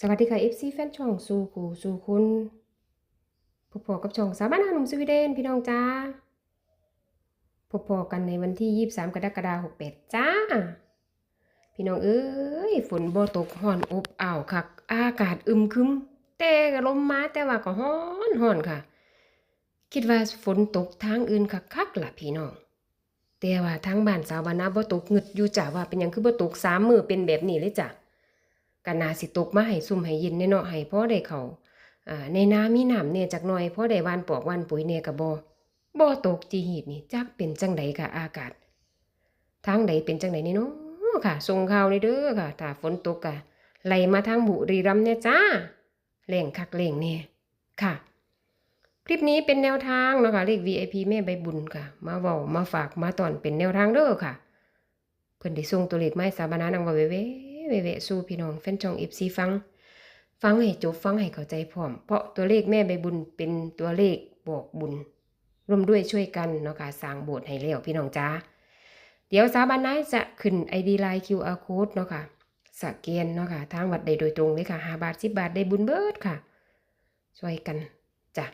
สวัสดีค่ะ FC แฟนช่องสู่คูสู่คุณพบพอกับช่องสาวบ้านาหนุ่มสวีเดนพี่น้องจ้าพบพอกันในวันที่ 23 กรกฎาคม68 จ้า พี่น้องเอ้ย ฝนบ่ตกฮ้อนอบอ้าวคักอากาศอึมครึม แต่ก็ลมมาแต่ว่าก็ฮ้อนฮ้อนค่ะ คิดว่าฝนตกทางอื่นคักๆล่ะพี่น้อง แต่ว่าทางบ้านสาวบ้านนาบ่ตกงึดอยู่จ้ะว่าเป็นยังคือบ่ตกสามมือเป็นแบบนี้เลยจ้ะ ก็น่าสิตกมาให้ซุ่มให้ย็นแน่เนาะให้พ่อได้เขาอ่าในน้ำมีน้ำเนี่ยจักหน่อยพ่อได้วานปอกวานปุ๋ยเนี่ยก็บ่บ่ตกจีหีดนี่จักเป็นจังใดค่ะอากาศทางใดเป็นจังใดนี่เนาะค่ะส่งข่าวนี่เด้อค่ะถ้าฝนตกก็ไหลมาทางบุรีรัมเนี่ยจ้าแรงคักแรงแน่ค่ะ คลิปนี้เป็นแนวทางเนาะค่ะเลข VIP แม่ใบบุญค่ะ มาเว้ามาฝากมาตอนเป็นแนวทางเด้อค่ะ เพิ่นได้ส่งตัวเลขมาให้สาบานานังว่าเว้ เวเว้เว้สู่พี่น้องแฟนช่อง FC ฟัง ฟังให้จบฟังให้เข้าใจพร้อม เพราะตัวเลขแม่ใบบุญเป็นตัวเลขบอกบุญ ร่วมด้วยช่วยกันเนาะค่ะสร้างโบสถ์ให้แล้วพี่น้องจ้าเดี๋ยวสาบานายจะขึ้น ID Line QR Code เนาะค่ะสแกนเนาะค่ะทางวัดใดโดยตรงเลยค่ะ5บาท10บาทได้บุญเบิดค่ะ ช่วยกันจ้ะ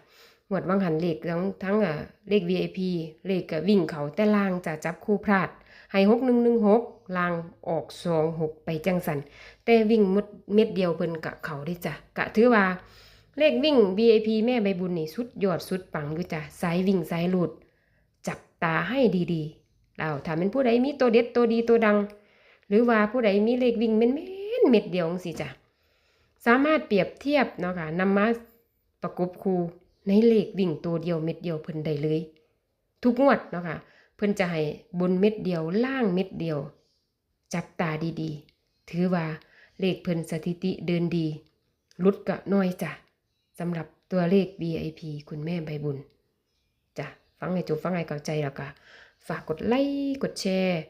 หวดวังหันเลขทั้งทั้งอะเลข VIP เลขวิ่งเขาแต่ล่างจะจับคู่พลาด ให้หกหนึ่งหนึ่งหกลางออกสองหกไปจังสันแต่วิ่งมดเม็ดเดียวเพิ่นกะเขาได้จ้ะกะถือว่า เลขวิ่ง VIP แม่ใบบุญนี่สุดยอดสุดปังอยู่จ้ะสายวิ่งสายหลุด จับตาให้ดีๆแล้วถ้าเป็นผู้ใดมีตัวเด็ดตัวดีตัวดัง หรือว่าผู้ใดมีเลขวิ่งแม่นๆเม็ดเดียวสิจ้ะสามารถเปรียบเทียบเนาะค่ะนำมาประกบคูในเลขวิ่งตัวเดียวเม็ดเดียวเพิ่นได้เลย ทุกงวดเนาะค่ะ พิ่นจะให้บนเม็ดเดียวล่างเม็ดเดียว จับตาดีๆ ถือว่าเลขเพิ่นสถิติเดินดีลุดกะน้อยจ้ะสำหรับตัวเลข VIP คุณแม่ใบบุญจ้ะฟังให้จบฟังให้เข้าใจแล้วก็ฝากกดไลค์กดแชร์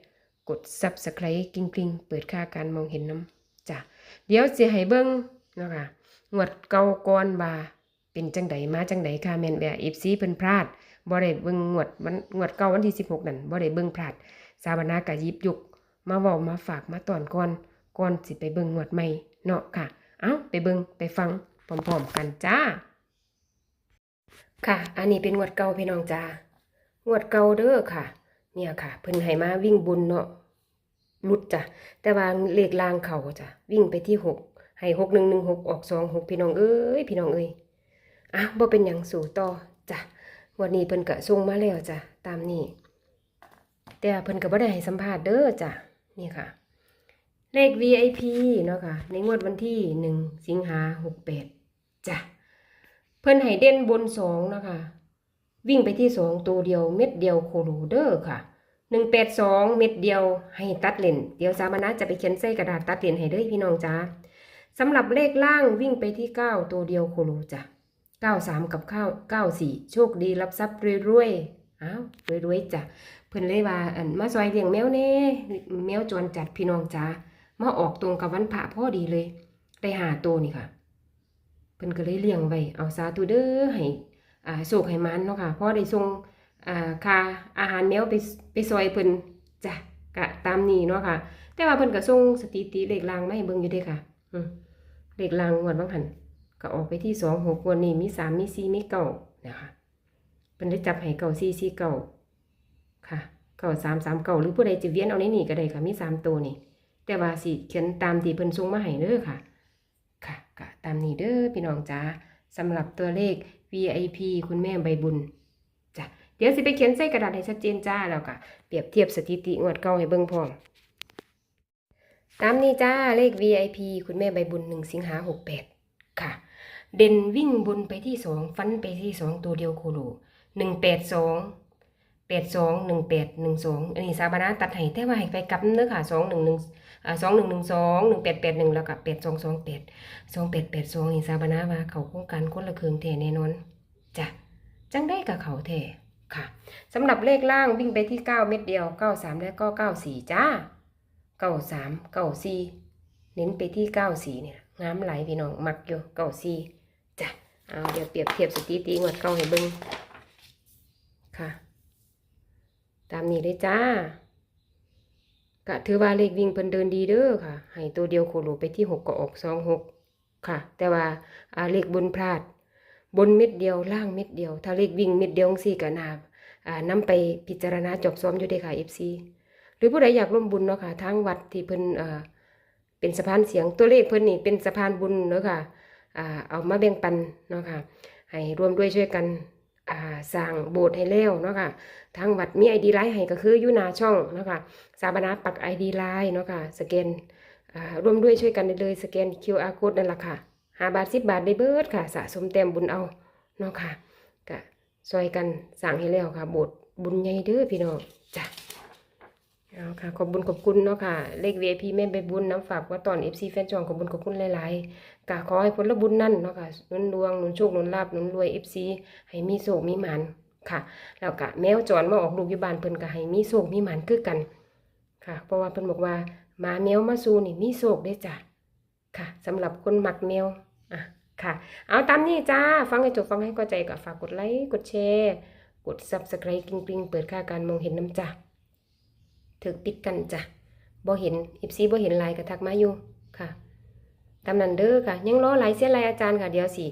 กด Subscribe กริงๆเปิดค่าการมองเห็นน้ำจ้ะเดี๋ยวเสิให้เบิ่งนะคะงวดเก่าก่อนว่าเป็นจังใดมาจังใดค่ะแมนแบบ FC เพิ่นพลาด บ่ได้เบิ่งงวดวันงวดเก่าวันที่ 16 นั่นบ่ได้เบิ่งพลาดสาบนากะยิบยุกมาเว้ามาฝากมาตอนก่อนก่อนสิไปเบิ่งงวดใหม่เนาะค่ะ เอ้าไปเบิ่งไปฟังพร้อมๆกันจ้า ค่ะ อันนี้เป็นงวดเก่าพี่น้องจ้างวดเก่าเด้อค่ะ เนี่ยค่ะ เพิ่นให้มาวิ่งบุญเนาะหลุดจ้ะแต่ว่าเลขลางเขาจ้ะวิ่งไปที่หกให้หกหนึ่งหนึ่งหกออกสองหกพี่น้องเอ้ยพี่น้องเอ้ยอะบ่เป็นหยังสู่ต่อจ้ะ วันนี้เพิ่นก็ส่งมาแล้วจ้ะตามนี้ แต่เพิ่นก็บ่ได้ให้สัมภาษณ์เด้อจ้ะนี่ค่ะ เลข VIP เนาะค่ะ ในงวดวันที่1สิงหา68จ้ะเพิ่นให้เด่นบน2เนาะค่ะ วิ่งไปที่2ตัวเดียวเม็ดเดียวโคโลเด้อค่ะ182เม็ดเดียวให้ตัดเลนเดี๋ยวสามณะจะไปเขียนใส่กระดาษตัดเลนให้เด้อพี่น้องจ้าสำหรับเลขล่างวิ่งไปที่9ตัวเดียวโคโลจ้ะ เก้าสามกับข้าวเก้าสี่โชคดีรับทรัพย์รวยๆอ้าวรวยๆจ้ะเพิ่นเลยว่าอันมาซอยเลี้ยงแมวแน่แมวจรจัดพี่น้องจ้ามาออกตรงกับวันพระพ่อดีเลย ได้หาตัวนี่ค่ะเพิ่นก็เลยเลี้ยงไว้เอาสาธุเด้อให้อ่าโชคให้มันเนาะค่ะพ่อได้ส่งอ่าคาอาหารแมวไปไปซอยเพิ่นจ้ะกะตามนี้เนาะค่ะ แต่ว่าเพิ่นก็ส่งสถิติเลขรางมาให้เบิ่งอยู่เด้ค่ะอืมเลขรางงวดบางหัน ก็ออกไปที่สองหกวันนี้มีสามมีสี่มีเก้านะคะเป็นได้จับให้เก้าสี่สี่เก้าค่ะเก้าสามสามเก้าหรือผู้ใดจะเวียนเอาในนี่ก็ได้ค่ะมีสามตัวนี่แต่ว่าสิเขียนตามที่เพิ่นส่งมาให้เด้อค่ะ ค่ะก็ตามนี้เด้อพี่น้องจ้าสำหรับตัวเลข VIP คุณแม่ใบบุญจ้ะเดี๋ยวสิไปเขียนใส่กระดาษให้ชัดเจนจ้าแล้วก็เปรียบเทียบสถิติงวดเก่าให้เบิ่งพร้อมตามนี้จ้าเลข VIP คุณแม่ใบบุญหนึ่งสิงหาหกแปด เด่นวิ่งบนไปที่สองฟันไปที่สองตัวเดียวโคโลหนึ่งแปดสองแปดสองหนึ่งแปดหนึ่งสองอันนี้ซาบานาตัดให้แต่ว่าให้ไปกลับเนื้อค่ะสองหนึ่งหนึ่งสองหนึ่งหนึ่งสองหนึ่งแปดแปดหนึ่งแล้วกับแปดสองสองแปดสองแปดแปดสองนี่ซาบานาว่าเขาโครงการคนละเคืองแท้แน่นอนจ้ะจังได้กับเขาแท้ค่ะสำหรับเลขล่างวิ่งไปที่เก้าเม็ดเดียวเก้าสามและก็เก้าสี่จ้าเก้าสามเก้าสี่เน้นไปที่เก้าสี่เนี่ยงามไหลพี่น้องมักอยู่เก้าสี่ จ้ะเอาเดี๋ยวเปรียบเทียบสถิติงวดเก่าให้เบิ่งค่ะ ตามนี้เลยจ้ากะถือว่าเลขวิ่งเพิ่นเดินดีเด้อค่ะ ให้ตัวเดียวโคโลไปที่หกก็ออกสองหกค่ะ แต่ว่าอาเลขบนพลาด บนเม็ดเดียวล่างเม็ดเดียว ถ้าเลขวิ่งเม็ดเดียวจังซี่ก็น่าอ่าไปพิจารณาจอบซ้อมอยู่เด้ค่ะ FC หรือผู้ใดอยากร่วมบุญเนาะค่ะทางวัดที่เพิ่นเป็นสะพานเสียงตัวเลขเพิ่นนี่เป็นสะพานบุญเนาะค่ะ เอามาแบ่งปันเนาะค่ะให้ร่วมด้วยช่วยกันสร้างโบสถ์ให้แล้วเนาะค่ะทางวัดมี ID ไลน์ให้ก็คืออยู่หน้าช่องเนาะค่ะสาบานาปัก ID ไลน์เนาะค่ะสแกนร่วมด้วยช่วยกันได้เลยสแกน QR code นั่นแหละค่ะ5บาท10บบาทได้เบิดค่ะ สะสมแต้มบุญเอาเนาะค่ะก็ช่วยกันสร้างให้แล้วค่ะ โบสถ์บุญใหญ่เด้อพี่น้องจ้ะ เอาค่ะขอบบุญขอบคุณเนาะค่ะ เลข VIP แม่ใบบุญน้ำฝากว่าตอน FC แฟนจองขอบบุญขอบคุณหลายๆกะขอให้ผลบุญนั่นเนาะค่ะหนุนดวงหนุนโชคหนุนลาบหนุนรวย FC ให้มีโชคมีหมันค่ะ แล้วกะแมวจรมาออกลูกอยู่บ้านเพิ่นก็ให้มีโชคมีหมันคือกันค่ะ เพราะว่าเพิ่นบอกว่าหมาแมวมาสู่นี่มีโชคได้จ้ะค่ะสำหรับคนหมักแมวอะค่ะ เอาตามนี้จ้า ฟังให้จบฟังให้เข้าใจก็ฝากกดไลค์กดแชร์ กด Subscribe กริ๊งๆเปิดค่าการมองเห็นน้ำจ้ะ ถึกปิดกันจ้ะบ่เห็นอิฟซีบ่เห็นลายก็ทักมาอยู่ค่ะตามนั้นเด้อค่ะ ยังรอลายเสียลายอาจารย์ค่ะเดี๋ยวสิ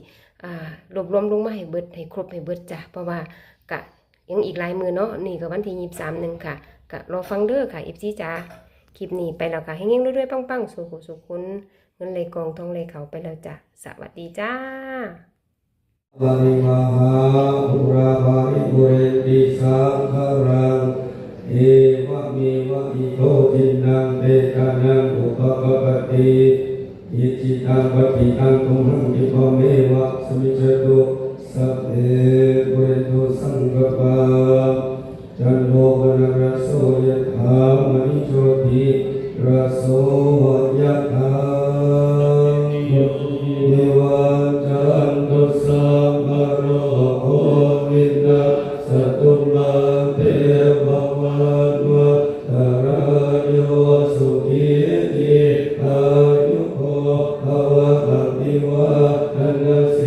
รวบรวมลงมาให้เบิดให้ครบให้เบิดจ้ะเพราะว่ากะยังอีกลายมือเนาะนี่ก็วันที่ยี่สิบสามหนึ่งค่ะกะรอฟังเด้อค่ะอิฟซีจ้าคลิปนี้ไปแล้วค่ะให้เงี้ยงด้วยๆปังๆสุขุสุขคุณเงินเลยกองทองเลยเขาไปแล้วจ้ะสวัสดีจ้าบาริมหาอุราบาริบุเรติสัง โตทินังเบกานังอุปกปติยิจิตังปฏิตังตุมหังยิปเมวะสมิจตุสัพเพปุริโตสังกปาจันโลกนรโสยถามณิโชติรโสยถาเทวา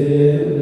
Yeah.